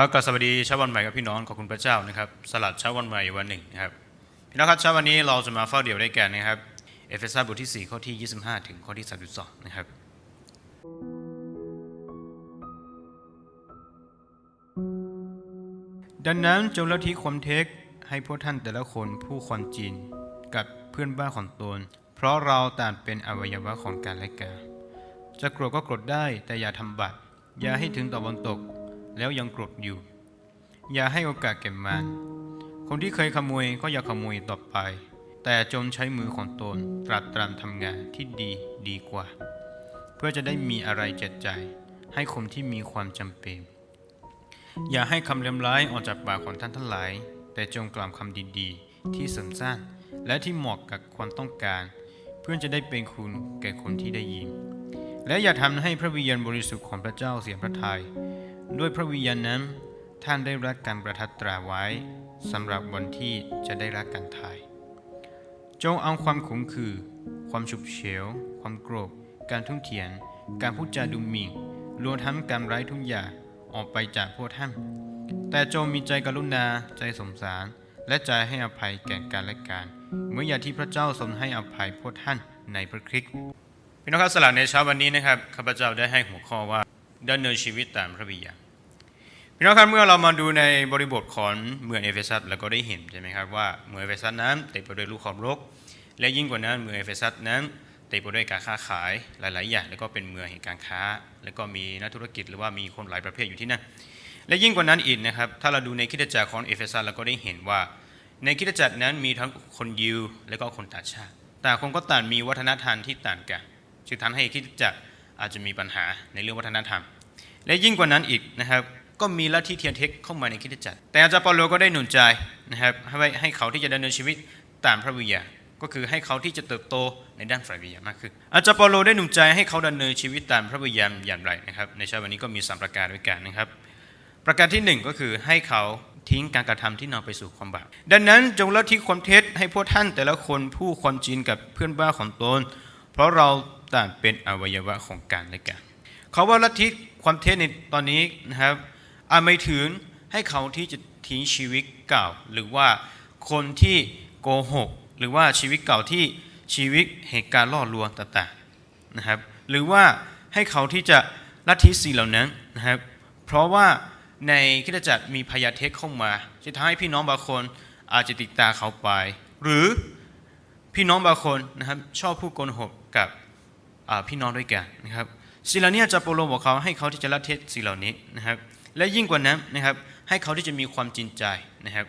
ครับกัสวัสดีเช้าวันใหม่กับพี่น้องขอบคุณพระเจ้านะครับสลัดเช้าวันใหม่วันหนึ่งนะครับพี่น้องครับเช้าวันนี้เราจะมาเฝ้าเดี่ยวด้วยกันนะครับเอเฟซัสบทที่ 4 ข้อที่ 25 ถึงข้อที่ 32 นะครับ ดังนั้นจงละทิ้งความเท็จให้พวกท่านแต่ละคนผู้ความจริงกับเพื่อนบ้านของตน เพราะเราต่างเป็นอวัยวะของกันและกันจะโกรธก็โกรธได้แต่อย่าทำบาปอย่าให้ถึงตะวันตก แล้วยังโกรธอยู่ อย่าให้โอกาสแก่มัน คนที่เคยขโมยก็อย่าขโมยต่อไป แต่จงใช้มือของตนตรัสตรำทำงานที่ดีดีกว่า เพื่อจะได้มีอะไรแจกจ่ายให้คนที่มีความจำเป็น อย่าให้คำเลวร้ายออกจากปากของท่านทั้งหลาย แต่จงกล่าวคำดีๆ ที่เสริมสร้างและที่เหมาะกับความต้องการ เพื่อจะได้เป็นคุณแก่คนที่ได้ยินและอย่าทำให้พระวิญญาณบริสุทธิ์ของพระเจ้าเสียพระทยัย ด้วยพระวิญญาณนั้น ท่านได้รับการประทับตราไว้สำหรับวันที่จะได้รับการทายจงเอาความขมขื่อความฉุบเฉียว ความโกรธการทุ่มเถียงการพูดจาดูหมิ่นรวมทั้งการไร้ทุกอย่างออกไปจากพวกท่าน แต่จงมีใจกรุณาใจสงสาร และใจให้อภัยแก่กันและกันเหมื่อนอย่างที่พระเจ้าทรงให้อภัยพวกท่านในพระคริสต์พี่น้องครับสลับในเช้าวันนี้นะครับข้าพเจ้าได้ให้หัวข้อว่า ดำเนินชีวิตตามพระบิดาพี่น้องครับเมื่อเรามาดูในบริบทของเมืองเอเฟซัสเราก็ได้เห็นใช่ไหมครับว่าเมืองเอเฟซัสนั้นเต็มไปด้วยลูกขอบรก และยิ่งกว่านั้นเมืองเอเฟซัสนั้นเต็มไปด้วยการค้าขายหลาย ๆ อย่างแล้วก็เป็นเมืองแห่งการค้า แล้วก็มีนักธุรกิจหรือว่ามีคนหลายประเภทอยู่ที่นั่นและยิ่งกว่านั้นอีกนะครับถ้าเราดูในคิดจักรของเอเฟซัสเราก็ได้เห็นว่าในคิดจักรนั้นมีทั้งคนยิวและก็คนต่างชาติ แต่างคนก็ต่างมีวัฒนธรรมที่ต่างกันจึงทำให้คิดจักร อาจจะมีปัญหาในเรื่องวัฒนธรรม และยิ่งกว่านั้นอีกนะครับ ก็มีลัทธิเทียนเทคเข้ามาในคริสตจักรแต่อาจารย์เปาโลก็ได้หนุนใจนะครับให้ให้เขาที่จะดำเนินชีวิตตามพระวิญญาณก็คือให้เขาที่จะเติบโตในด้านฝ่ายวิญญาณมากขึ้น อาจารย์เปาโลได้หนุนใจให้เขาดำเนินชีวิตตามพระวิญญาณอย่างไรนะครับ ในเช้าวันนี้ก็มีสามประการด้วยกันนะครับ ประการที่หนึ่งก็คือให้เขาทิ้งการกระทำที่นำไปสู่ความบาป ดังนั้นจงละทิ้งความเท็จให้พวกท่านแต่ละคนผู้ความจริงกับเพื่อนบ้านของตน เพราะเรา ต่างเป็นอวัยวะของกันและกันเขาว่าลัทธิความเท็จในตอนนี้นะครับอาจไม่ถึงให้เขาที่จะทิ้งชีวิตเก่า หรือว่าคนที่โกหก หรือว่าชีวิตเก่าที่ชีวิตเหตุการณ์ล่อลวงต่างๆนะครับหรือว่าให้เขาที่จะลัทธิสิ่งเหล่านั้นนะครับเพราะว่าในคริสตจักรมีพยาเทคเข้ามาจะทำให้พี่น้องบางคนอาจจะติดตาเขาไป หรือพี่น้องบางคนนะครับชอบพูดโกหกกับ พี่น้องด้วยกันนะครับสิ่งเหล่านี้จะโปโลบอกเขาให้เขาที่จะละเทศสิ่งเหล่านี้นะครับ และยิ่งกว่านั้นนะครับ ให้เขาที่จะมีความจริงใจนะครับ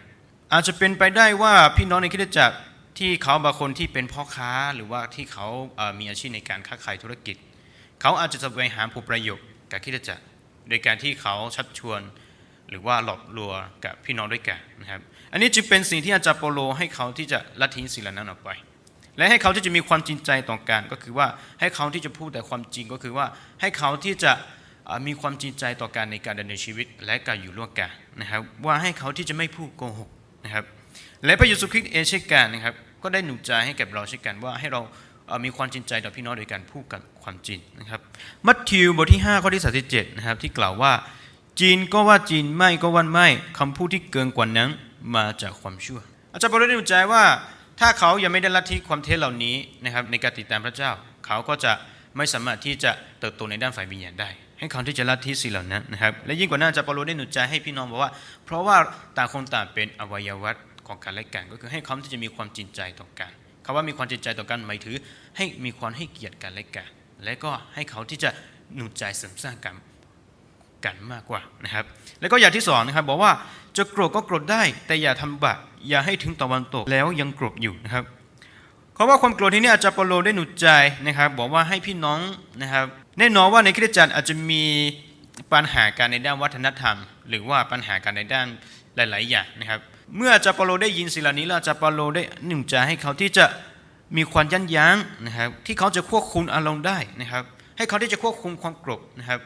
อาจจะเป็นไปได้ว่าพี่น้องในคริสตจักรที่เขาบางคนที่เป็นพ่อค้าหรือว่าที่เขาเอ่อมีอาชีพในการค้าขายธุรกิจ เขาอาจจะแสวงหาผลประโยชน์กับคริสตจักรโดยการที่เขาชักชวน หรือว่าหลอกลวงกับพี่น้องด้วยกันนะครับ อันนี้จึงเป็นสิ่งที่อาจารย์โปโลให้เขาที่จะละทิ้งสิ่งเหล่านั้นออกไป และให้เขาที่จะมีความจริงใจต่อกันก็คือว่าให้เขาที่จะพูดแต่ความจริงก็คือว่าให้เขาที่จะมีความจริงใจต่อกันในการดำเนินชีวิต และการอยู่ร่วมกันนะครับ ว่าให้เขาที่จะไม่พูดโกหกนะครับ และพระเยซูคริสต์เองเช่นกันนะครับ ก็ได้หนุนใจให้แก่เราเช่นกันว่าให้เรามีความจริงใจต่อพี่น้องโดยการพูดกับความจริงนะครับ มัทธิวบทที่5ข้อที่37นะครับที่กล่าวว่าจีนก็ว่าจีนไม่ก็ว่าไม่คำพูดที่เกินกว่านั้นมาจากความชั่ว อาจารย์ปาโลได้หนุนใจว่า ถ้าเขายังไม่ได้ลัทธิความเท็จเหล่านี้นะครับในการติดตามพระเจ้า เขาก็จะไม่สามารถที่จะเติบโตในด้านฝ่ายวิญญาณได้ ให้เขาที่จะลัทธิสิ่งเหล่านั้นนะครับและยิ่งกว่านั้นจาร์เปโลได้หนุนใจให้พี่น้องบอกว่า เพราะว่าต่างคนต่างเป็นอวัยวะของกันและกันก็คือให้เขาที่จะมีความจริงใจต่อกันคำว่ามีความจริงใจต่อกันหมายถึงให้มีความให้เกียรติกันและกันและก็ให้เขาที่จะหนุนใจเสริมสร้างกันกันมากกว่านะครับ แล้วก็อย่างที่สองนะครับบอกว่าจะโกรธก็โกรธได้แต่อย่าทำบาป อย่าให้ถึงตะวันตกแล้วยังโกรธอยู่นะครับเพราะว่าความโกรธที่นี่อาจารย์เปโลได้หนุนใจนะครับ บอกว่าให้พี่น้องนะครับ แน่นอนว่าในคริสตจักรอาจจะมีปัญหาการในด้านวัฒนธรรม หรือว่าปัญหาการในด้านหลาย ๆ อย่างนะครับ เมื่ออาจารย์เปโลได้ยินสิ่งเหล่านี้แล้วอาจารย์เปโลได้หนุนใจให้เขาที่จะมีความยั้นยั้งนะครับ ที่เขาจะควบคุมอารมณ์ได้นะครับ ให้เขาที่จะควบคุมความโกรธนะครับ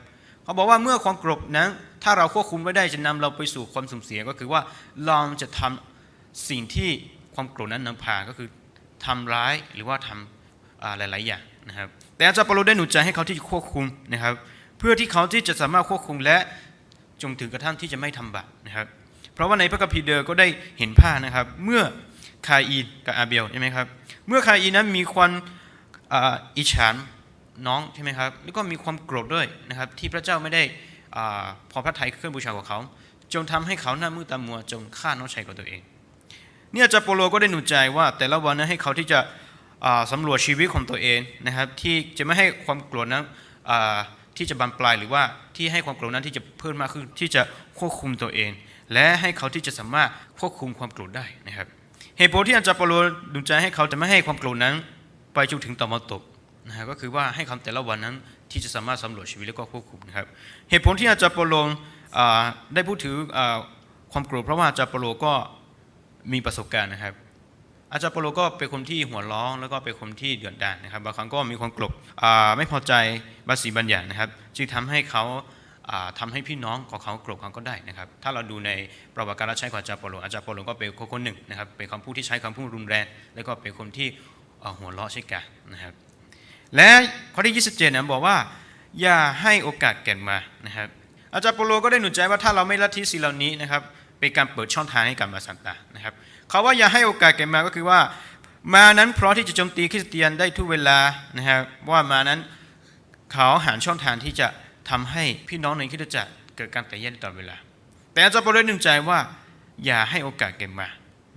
เขาบอกว่าเมื่อความโกรธนั้นถ้าเราควบคุมไว้ได้จะนำเราไปสู่ความสูญเสียก็คือว่าเราจะทำ สิ่งที่ความโกรธนั้นนำพาก็คือทำร้ายหรือว่าทำอ่าหลาย ๆ อย่างนะครับ แต่อาจารย์เปาโลได้หนุนใจให้เขาที่ควบคุมนะครับ เพื่อที่เขาที่จะสามารถควบคุมและจงถึงกระทั่งที่จะไม่ทำบาปนะครับ เพราะว่าในพระคัมภีร์เดิมก็ได้เห็นภาพนะครับ เมื่อคาอินกับอาเบลใช่ไหมครับ เมื่อคาอินนั้นมีความอิจฉาน้องใช่ไหมครับ แล้วก็มีความโกรธด้วยนะครับ ที่พระเจ้าไม่ได้อพอพระทัยเครื่องบูชาของเขา จงทำให้เขาหน้ามืดตามัวจงฆ่าน้องชายของตัวเอง เนี่ยอจาโปโลก็ได้หนุนใจว่า แต่ละวันนั้นให้เขาที่จะอ่าสำรวจชีวิตของตัวเองนะครับ ที่จะไม่ให้ความโกรธนั้นที่จะบานปลายหรือว่าที่ให้ความโกรธนั้นที่จะเพิ่มมากขึ้นที่จะควบคุมตัวเอง และให้เขาที่จะสามารถควบคุมความโกรธได้นะครับเหตุผลที่อาจารย์เปโลหนุนใจให้เขาจะไม่ให้ความโกรธนั้น ไปจนถึงตะวันตกนะฮะก็คือว่าให้คำแต่ละวันนั้นที่จะสามารถสำรวจชีวิตและก็ควบคุมนะครับเหตุผลที่อาจารย์เปโลได้พูดถึงความโกรธเพราะว่าอาจารย์เปโลก็ มีประสบการณ์นะครับ อาจารย์เปโลก็เป็นคนที่หัวร้องแล้วก็เป็นคนที่เดือดดาลนะครับบางครั้งก็มีความกรธอ่าไม่พอใจบางสิ่งบางอย่างนะครับ จึงทำให้เขาอ่าทำให้พี่น้องของเขาโกรธเขาก็ได้นะครับ ถ้าเราดูในประวัติการใช้ของอาจารย์เปโลอาจารย์เปโลก็เป็นคนคนหนึ่งนะครับเป็นคำพูดที่ใช้คำพูดรุนแรง แล้วก็เป็นคนที่หัวเราะใช่กันนะครับและข้อที่ 27นะบอกว่า อย่าให้โอกาสแก่มานะครับอาจารย์เปโลก็ได้หนุนใจว่าถ้าเราไม่ละทิ้งสิ่งเหล่านี้นะครับ เป็นการเปิดช่องทางให้กับมาสันตานะครับเขาว่าอย่าให้โอกาสแก่มาก็คือว่า มานั้นพร้อมที่จะโจมตีคริสเตียนได้ทุกเวลานะครับว่ามานั้นเขาหาช่องทางที่จะทำให้พี่น้องในคริสตจักรเกิดการแตกแยกตลอดเวลา แต่อาจารย์ปาโลได้หนุนใจว่า อย่าให้โอกาสแก่มา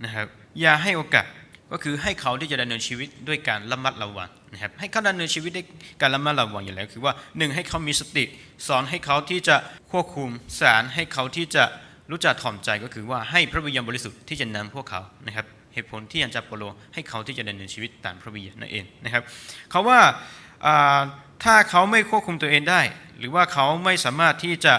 นะครับอย่าให้โอกาสก็คือให้เขาที่จะดำเนินชีวิตด้วยการระมัดระวังนะครับให้เขาดำเนินชีวิตด้วยการระมัดระวังอย่างไรก็คือว่าหนึ่งให้เขามีสติ สอนให้เขาที่จะควบคุมสารให้เขาที่จะ รู้จักถ่อมใจก็คือว่าให้พระวิญญาณบริสุทธิ์ที่จะนำพวกเขานะครับเหตุผลที่อาจารย์ปโลให้เขาที่จะดำเนินชีวิตตามพระวิญญาณนั่นเองนะครับเขาว่าถ้าเขาไม่ควบคุมตัวเองได้ หรือว่าเขาไม่สามารถที่จะ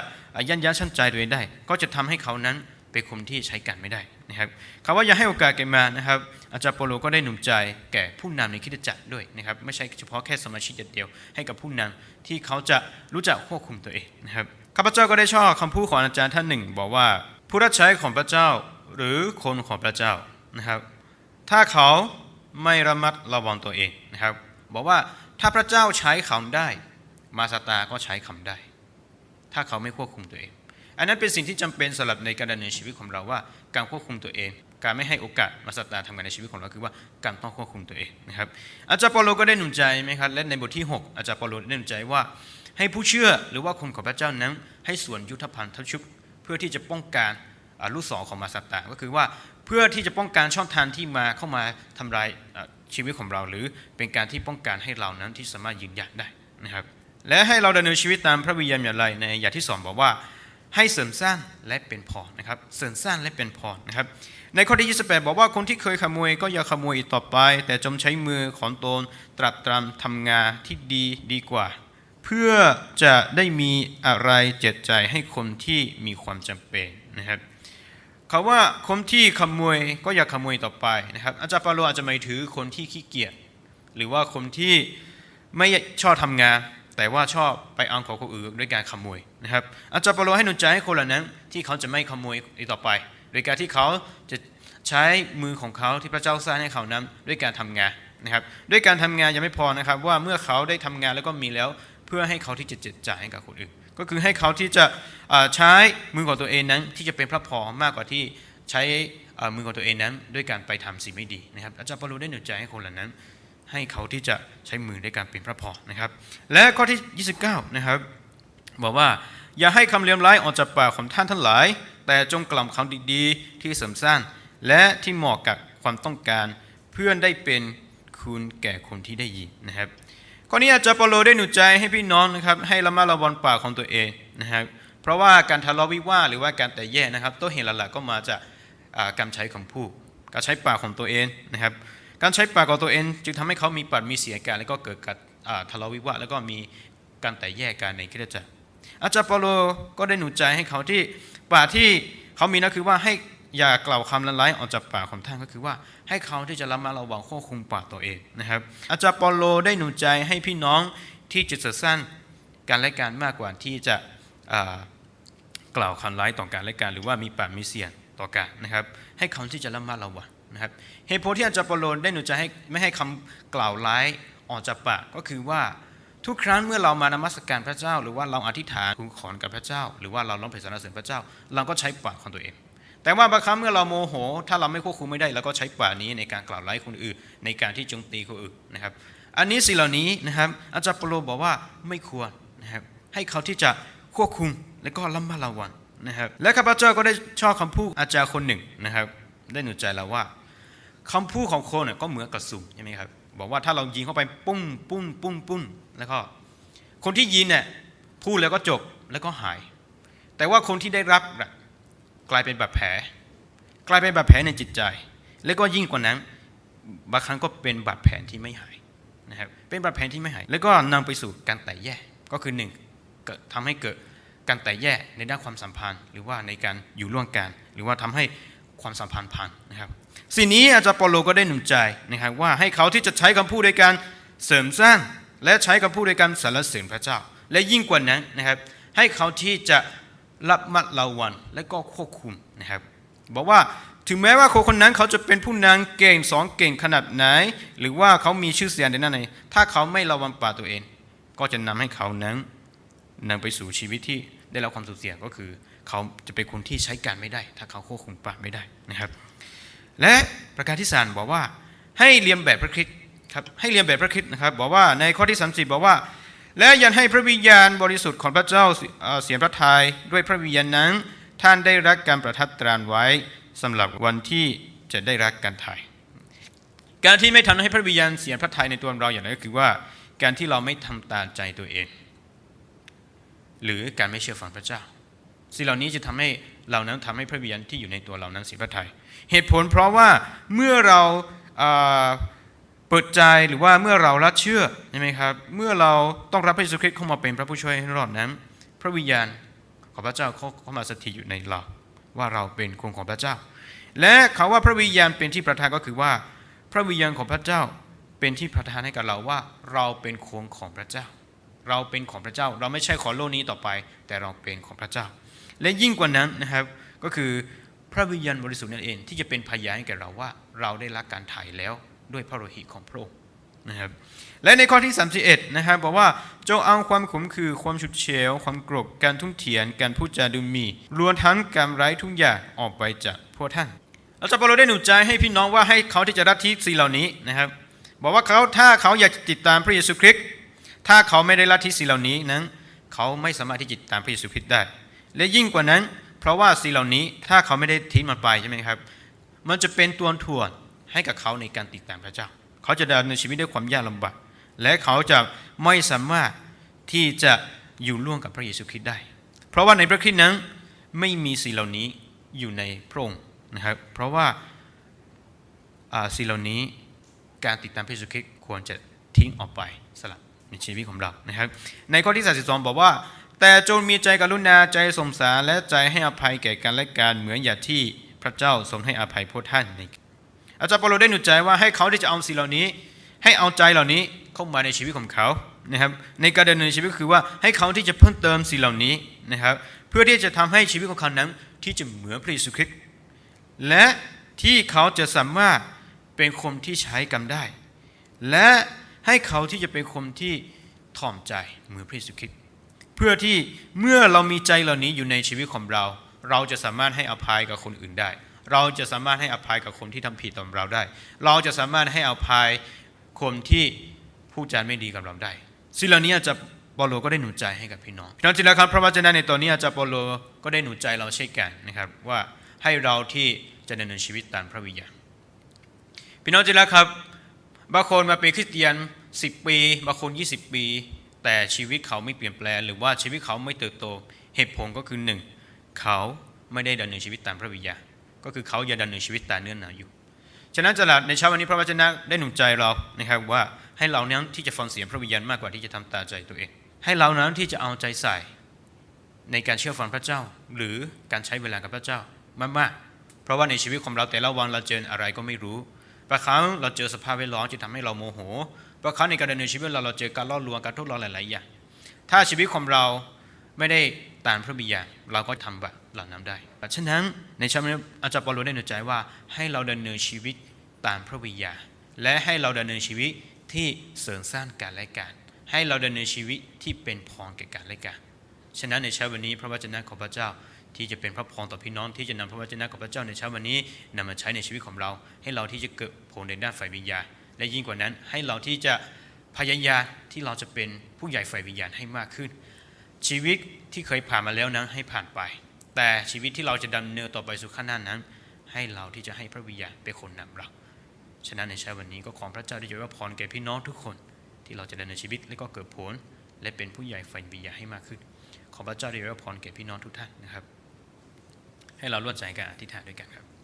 ยันยันชั่นใจตัวเองได้ ก็จะทำให้เขานั้นเป็นคนที่ใช้การไม่ได้นะครับเขาว่าอย่าให้โอกาสแก่มานะครับอาจารย์เปโลก็ได้หนุนใจแก่ผู้นำในคริสตจักรด้วยนะครับไม่ใช่เฉพาะแค่สมาชิกอย่เดียวให้กับผู้นำที่เขาจะรู้จักควบคุมตัวเองนะครับ ข้าพเจ้าก็ได้ชอบคำพูดของอาจารย์ท่านหนึ่ง บอกว่าผู้รับใช้ของพระเจ้าหรือคนของพระเจ้านะครับ ถ้าเขาไม่ระมัดระวังตัวเองนะครับ บอกว่าถ้าพระเจ้าใช้เขาได้มาสตาก็ใช้คำได้ ถ้าเขาไม่ควบคุมตัวเอง อันนั้นเป็นสิ่งที่จำเป็นสำหรับในการดำเนินชีวิตของเราว่า การควบคุมตัวเอง การไม่ให้โอกาสมาสตาทำงานในชีวิตของเราคือว่าการต้องควบคุมตัวเองนะครับอาจารย์ปาโลก็ได้หนุนใจไหมครับและในบทที่ 6 อาจารย์เปาโลได้หนุนใจว่า ให้ผู้เชื่อหรือว่าคนของพระเจ้านั้น ให้ส่วนยุทธภัณฑ์ทัชุบเพื่อที่จะป้องกันลูกศรของมาสตาก็คือว่าเพื่อที่จะป้องกันช่องทางที่มาเข้ามาทำลายชีวิตของเรา หรือเป็นการที่ป้องกันให้เรานั้นที่สามารถยืนหยัดได้นะครับ และให้เราดำเนินชีวิตตามพระวิญญาณอย่างไรในอย่างที่สองบอกว่าให้เสริมสร้างและเป็นพอนะครับ เสริมสร้างและเป็นพอนะครับ ในข้อที่28 บอกว่าคนที่เคยขโมยก็อย่าขโมยอีกต่อไป แต่จงใช้มือของตนตรับตรำทำงานที่ดีดีกว่า เพื่อจะได้มีอะไรเจ็ดใจให้คนที่มีความจำเป็นนะครับเขาว่าคนที่ขโมยก็อย่าขโมยต่อไปนะครับ อาจารย์ปาโลอาจจะหมายถือคนที่ขี้เกียจหรือว่าคนที่ไม่ชอบทำงาน แต่ว่าชอบไปเอาของคนอื่นด้วยการขโมยนะครับ อาจารย์ปาโลให้หนุนใจให้คนเหล่านั้น ที่เขาจะไม่ขโมยอีกต่อไป โดยการที่เขาจะใช้มือของเขาที่พระเจ้าสร้างให้เขานั้นด้วยการทำงานนะครับ ด้วยการทำงานยังไม่พอนะครับ ว่าเมื่อเขาได้ทำงานแล้วก็มีแล้ว เพื่อให้เขาที่จะเจ็ดจ่ายให้กับคนอื่น ก็คือให้เขาที่จะใช้มือของตัวเองนั้น ที่จะเป็นพระพรมากกว่าที่ใช้มือของตัวเองนั้น ด้วยการไปทำสิ่งไม่ดีนะครับอาจารย์เปาโลได้หนุนใจให้คนเหล่านั้น ให้เขาที่จะใช้มือในการเป็นพระพรนะครับ และข้อที่ 29 นะครับบอกว่าอย่าให้คำเลียมร้ายออกจากปากของท่านทั้งหลาย แต่จงกล่อมคำดีๆ ที่เสริมสร้าง และที่เหมาะกับความต้องการ เพื่อนได้เป็นคุณแก่คนที่ได้ยินนะครับ ข้อนี้อาจารย์เปาโลได้หนุนใจให้พี่น้องนะครับให้ระมัดระวังปากของตัวเองนะครับ เพราะว่าการทะเลาะวิวาหรือว่าการแตกแยกนะครับต้นเหตุหลักๆก็มาจากการใช้คำพูดการใช้ปากของตัวเองนะครับ การใช้ปากของตัวเอง จึงทำให้เขามีปากมีเสียกันแล้วก็เกิดการทะเลาะวิวาทแล้วก็มีการแตกแยกกันในคริสตจักรอาจารย์เปโลก็ได้หนุนใจให้เขาที่ปากที่เขามีนะคือว่าให้ อย่ากล่าวคำละลายออกจากปากของท่านก็คือว่า ให้เขาที่จะระมัดระวังควบคุมปากตัวเองนะครับ อาจารย์เปาโลได้หนุนใจให้พี่น้องที่จะสื่อสั้นการและการมากกว่าที่จะกล่าวคำร้ายต่อการและการหรือว่ามีปากมีเสียงต่อกันนะครับ ให้เขาที่จะระมัดระวังนะครับเหตุผลที่อาจารย์เปาโลได้หนุนใจให้ไม่ให้คำกล่าวร้ายออกจากปากก็คือว่าทุกครั้งเมื่อเรามานมัสการพระเจ้า หรือว่าเราอธิษฐานทูลขอนกับพระเจ้า หรือว่าเราร้องเพลงสรรเสริญพระเจ้า เราก็ใช้ปากของตัวเอง แต่ว่าบางครั้งเมื่อเราโมโห ถ้าเราไม่ควบคุมไม่ได้เราก็ใช้ป่านี้ในการกล่าวไล่คนอื่น ในการที่จมตีคนอื่นนะครับ อันนี้สิ่งเหล่านี้นะครับอาจารย์เปโลบอกว่าไม่ควรนะครับให้เขาที่จะควบคุมและก็ระมัดระวังนะครับและข้าพเจ้าก็ได้ชอบคำพูดอาจารย์คนหนึ่งนะครับ ได้หนุนใจเราว่าคำพูดของคนเนี่ยก็เหมือนกระสุนใช่ไหมครับบอกว่าถ้าเรายิงเข้าไปปุ้งปุ้งปุ้งปุ้งแล้วก็คนที่ยิงเนี่ยพูดแล้วก็จบแล้วก็หาย แต่ว่าคนที่ได้รับ กลายเป็นบาดแผล กลายเป็นบาดแผลในจิตใจ แล้วก็ยิ่งกว่านั้นบางครั้งก็เป็นบาดแผลที่ไม่หายนะครับเป็นบาดแผลที่ไม่หาย แล้วก็นำไปสู่การแตกแยกก็คือหนึ่งเกิดทำให้เกิดการแตกแยกในด้านความสัมพันธ์ หรือว่าในการอยู่ร่วมกัน หรือว่าทำให้ความสัมพันธ์พังนะครับสิ่งนี้อาจารย์เปโลก็ได้หนุนใจนะครับว่าให้เขาที่จะใช้คำพูดในการเสริมสร้าง และใช้คำพูดในการสรรเสริญพระเจ้า และยิ่งกว่านั้นนะครับให้เขาที่จะ รับมัดระวังและก็ควบคุมนะครับ บอกว่าถึงแม้ว่าคนคนนั้นเขาจะเป็นผู้นางเก่งสอนเก่งขนาดไหน หรือว่าเขามีชื่อเสียงในนั้นไหนถ้าเขาไม่ระวังปาตัวเอง ก็จะนำให้เขานั้นนำไปสู่ชีวิตที่ได้รับความสูญเสียก็คือ เขาจะเป็นคนที่ใช้การไม่ได้ ถ้าเขาควบคุมปาไม่ได้นะครับ และประการที่สามบอกว่าให้เรียนแบบพระคริสต์ครับให้เรียนแบบพระคริสต์นะครับ บอกว่าในข้อที่ 30 บอกว่า และยันให้พระวิญญาณบริสุทธิ์ของพระเจ้าเสียงพระทัยด้วยพระวิญญาณนั้น ท่านได้รับการประทับตรานไว้สำหรับวันที่จะได้รับการถ่ายการที่ไม่ทำให้พระวิญญาณเสียงพระทัยในตัวเราอย่างนั้นก็คือว่าการที่เราไม่ทำตามใจตัวเอง หรือการไม่เชื่อฟังพระเจ้า สิ่งเหล่านี้จะทำให้เรานั้นทำให้พระวิญญาณที่อยู่ในตัวเรานั้นเสียพระทัยเหตุผลเพราะว่าเมื่อเรา เปิดใจหรือว่าเมื่อเรารับเชื่อใช่ไหมครับ เมื่อเราต้องรับพระเยซูคริสต์เข้ามาเป็นพระผู้ช่วยให้รอดนั้น พระวิญญาณของพระเจ้าเขาเข้ามาสถิตอยู่ในเรา ว่าเราเป็นคนของพระเจ้า และเขาว่าพระวิญญาณเป็นที่ประทานก็คือว่า พระวิญญาณของพระเจ้าเป็นที่ประทานให้กับเราว่าเราเป็นคนของพระเจ้า เราเป็นของพระเจ้า เราไม่ใช่ของโลกนี้ต่อไป แต่เราเป็นของพระเจ้า และยิ่งกว่านั้นนะครับก็คือพระวิญญาณบริสุทธิ์นั่นเองที่จะเป็นพยานให้แก่เราว่าเราได้รับการไถ่แล้ว ด้วยพระโลหิตของพระองค์นะครับและในข้อที่ 31นะครับบอกว่าจงเอาความขมคือความฉุดเฉียวความโกรธการทุ่มเถียงการพูดจาดูหมีรวมทั้งการไร้ทุกอย่างออกไปจากพวกท่านอาจารย์เปาโลได้หนุนใจให้พี่น้องว่าให้เขาที่จะรัที่สิ่งเหล่านี้นะครับบอกว่าเขาถ้าเขาอยากจะติดตามพระเยซูคริสต์ถ้าเขาไม่ได้รัที่สิ่งเหล่านี้นั้น เขาไม่สามารถที่จะติดตามพระเยซูคริสต์ได้ และยิ่งกว่านั้น เพราะว่าสิ่งเหล่านี้ถ้าเขาไม่ได้ทิ้งมันไปใช่ไหมครับ มันจะเป็นตัวถ่วง ให้กับเขาในการติดตามพระเจ้า เขาจะดำเนินชีวิตด้วยความยากลำบากและเขาจะไม่สามารถที่จะอยู่ร่วมกับพระเยซูคริสต์ได้ เพราะว่าในพระคริสต์นั้นไม่มีสิ่งเหล่านี้อยู่ในพระองค์นะครับ เพราะว่าอ่าสิ่งเหล่านี้การติดตามพระเยซูคริสต์ควรจะทิ้งออกไปสลับในชีวิตของเรานะครับ ในข้อที่ 32 บอกว่า แต่จงมีใจกรุณาใจสงสารและใจให้อภัยแก่กันและกันเหมือนอย่างที่พระเจ้าทรงให้อภัยพวกท่านใน อาจารย์เปโลได้หนุนใจว่าให้เขาที่จะเอาสิ่งเหล่านี้ ให้เอาใจเหล่านี้เข้ามาในชีวิตของเขานะครับในการดำเนินชีวิตก็คือว่าให้เขาที่จะเพิ่มเติมสิ่งเหล่านี้นะครับ เพื่อที่จะทำให้ชีวิตของเขานั้นที่จะเหมือนพระเยซูคริสต์และที่เขาจะสามารถเป็นคนที่ใช้กรรมได้ และให้เขาที่จะเป็นคนที่ถ่อมใจเหมือนพระเยซูคริสต์เพื่อที่เมื่อเรามีใจเหล่านี้อยู่ในชีวิตของเรา เราจะสามารถให้อภัยกับคนอื่นได้ เราจะสามารถให้อภัยกับคนที่ทำผิดต่อเราได้ เราจะสามารถให้อภัยคนที่พูดจาไม่ดีกับเราได้สิ่งเหล่านี้อาจจะเปาโลก็ได้หนุนใจให้กับพี่น้องพี่น้องจริงแล้วครับพระวจนะในตอนนี้อาจารย์เปาโลก็ได้หนุนใจเราเช่นกันนะครับว่าให้เราที่จะดำเนินชีวิตตามพระวิญญาณพี่น้องจริงแล้วครับบางคนมาเป็นคริสเตียน 10 ปีบางคน 20 ปี แต่ชีวิตเขาไม่เปลี่ยนแปลง หรือว่าชีวิตเขาไม่เติบโตเหตุผลก็คือหนึ่งเขาไม่ได้ดำเนินชีวิตตามพระวิญญาณ ก็คือเขายังดำเนินชีวิตแตามเนื้อหนาอยู่ ฉะนั้นจะหลัดในเช้าวันนี้พระวจนะได้หนุนใจเรานะครับว่าให้เรานั้นที่จะฟังเสียงพระวิญญาณมากกว่าที่จะทำตาใจตัวเอง ให้เรานั้นที่จะเอาใจใส่ในการเชื่อฟังพระเจ้า หรือการใช้เวลากับพระเจ้ามากๆ เพราะว่าในชีวิตของเราแต่ละวันเราเจออะไรก็ไม่รู้บางครั้งเราเจอสภาพแวดล้อมที่ทำให้เราโมโหบางครั้งในการดำเนินชีวิตเราเราเจอการล่อลวงการทดลองหลายๆอย่างถ้าชีวิตของเราไม่ได้ตามพระบิญญาณเราก็ทำแบบ เหล่านั้นได้ฉะนั้นในเช้าวันนี้อาจารย์ปาโลได้หนุนใจว่าให้เราดำเนินชีวิตตามพระวิญญาและให้เราดำเนินชีวิตที่เสริมสร้างกันและกันให้เราดำเนินชีวิตที่เป็นพรแก่กันและกันฉะนั้นในเช้าวันนี้พระวจนะของพระเจ้าที่จะเป็นพระพรต่อพี่น้องที่จะนำพระวจนะของพระเจ้าในเช้าวันนี้นำมาใช้ในชีวิตของเรา ให้เราที่จะเกิดผลในด้านฝ่ายวิญญาณ และยิ่งกว่านั้นให้เราที่จะพยายามที่เราจะเป็นผู้ใหญ่ฝ่ายวิญญาณให้มากขึ้น ชีวิตที่เคยผ่านมาแล้วนั้นให้ผ่านไป แต่ชีวิตที่เราจะดำเนินต่อไปสู่ข้างหน้านั้น ให้เราที่จะให้พระวิญญาณเป็นคนนำเรา ฉะนั้นในเช้าวันนี้ก็ขอพระเจ้าได้จะว่าพรแก่พี่น้องทุกคน ที่เราจะดำเนินชีวิตและก็เกิดผล และเป็นผู้ใหญ่ฝ่ายวิญญาณให้มากขึ้น ขอพระเจ้าได้รับพรแก่พี่น้องทุกท่านนะครับ ให้เราร่วมใจกันอธิษฐานด้วยกันครับ